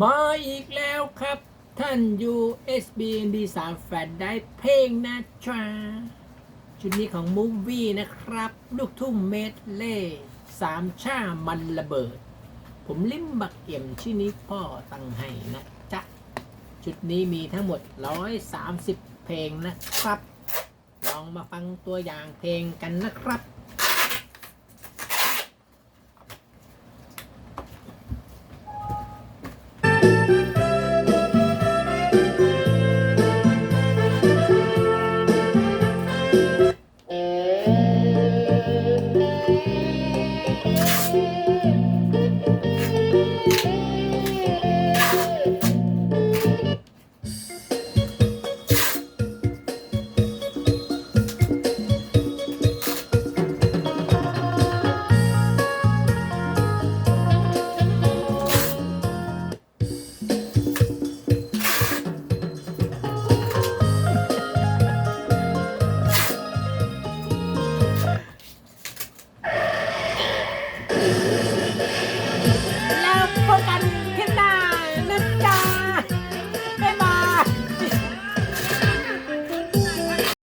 มาอีกแล้วครับ ท่าน USB B 3แฟนได้เพลงนะจ๊ะชุดนี้ของมูฟวี่นะครับ ลูกทุ่งเมดเล่สามชามันระเบิด ผมลิ้มบักเอี่ยมชื่อนี้พ่อตั้งให้นะจ๊ะ ชุดนี้มีทั้งหมด 130 เพลงนะครับ ลองมาฟังตัวอย่างเพลงกันนะครับ เ